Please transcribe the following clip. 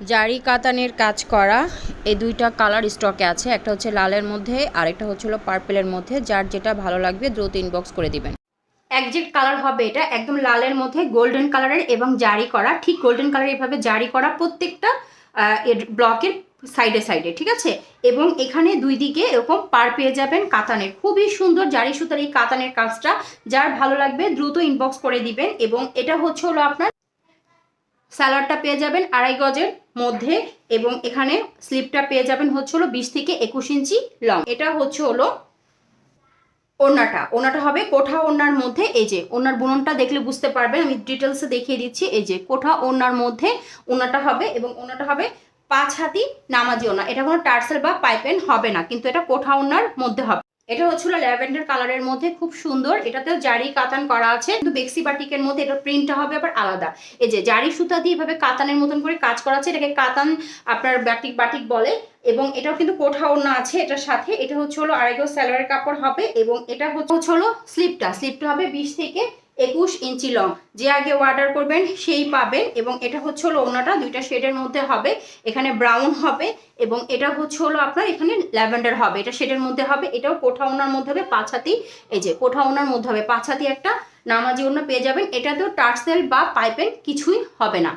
জারি কাতানের কাজ করা, এই দুইটা কালার স্টকে আছে, একটা হচ্ছে লালের মধ্যে, আরেকটা হচ্ছে হলো পার্পেলের মধ্যে, যার যেটা ভালো লাগবে দ্রুত ইনবক্স করে দিবেন। একজেক্ট কালার হবে এটা একদম লালের মধ্যে গোল্ডেন কালারের এবং জারি করা, ঠিক গোল্ডেন কালার এভাবে জারি করা প্রত্যেকটা ব্লকের সাইডে সাইডে ঠিক আছে? এবং এখানে দুই দিকে এরকম পার পেয়ে যাবেন কাতানের। খুবই সুন্দর জারি সুতার এই কাতানের কাজটা, যার ভালো লাগবে দ্রুত ইনবক্স করে দিবেন এবং এটা হচ্ছে হলো আপনার স্যালাডটা পেয়ে যাবেন আড়াই গজের মধ্যে এবং এখানে স্লিপটা পেয়ে যাবেন হচ্ছে হলো বিশ থেকে একুশ ইঞ্চি লং। এটা হচ্ছে হলো ওড়নাটা। ওনাটা হবে কোঠা ওড়নার মধ্যে এই যে, ওড়নার বুননটা দেখলে বুঝতে পারবেন। আমি ডিটেলসে দেখিয়ে দিচ্ছি। এই যে, কোঠা ওড়নার মধ্যে ওড়নাটা হবে এবং ওড়নাটা হবে পাঁচ হাতি নামাজি ওড়না। এটা কোনো টার্সেল বা পাইপেন হবে না, কিন্তু এটা কোঠা ওড়নার মধ্যে হবে। এটা হচ্ছিল ল্যাভেন্ডার কালারের মধ্যে, খুব সুন্দর। এটাতেও জারি কাতান করা আছে, কিন্তু বেক্সি বাটিকের মধ্যে এটা প্রিন্টটা হবে আবার আলাদা। এই যে জারি সুতা দিয়ে এভাবে কাতানের মতন করে কাজ করা আছে, এটাকে কাতান আপনার বাটিক বাটিক বলে, এবং এটাও কিন্তু কোঠা ওড়না আছে এটার সাথে। এটা হচ্ছে হলো আড়াইগো স্যালোয়ারের কাপড় হবে, এবং এটা হচ্ছে হলো স্লিপটা। স্লিপটা হবে বিশ থেকে ইঞ্চি লং যে আগে অর্ডার করবেন, সেই পাবেন এবং এটা হচ্ছে হলো ওনাটা, দুইটা শেডের মধ্যে হবে। এখানে ব্রাউন হবে এবং এটা হচ্ছে হলো আপনার এখানে ল্যাভেন্ডার হবে। এটা শেডের মধ্যে হবে, এটাও কোঠা ওনার মধ্যে হবে পাছাতি এই যে কোঠা ওনার মধ্যে হবে পাছাতি একটা নামাজি ওনা পেয়ে যাবেন। এটাতেও টার্সেল বা পাইপের কিছুই হবে না।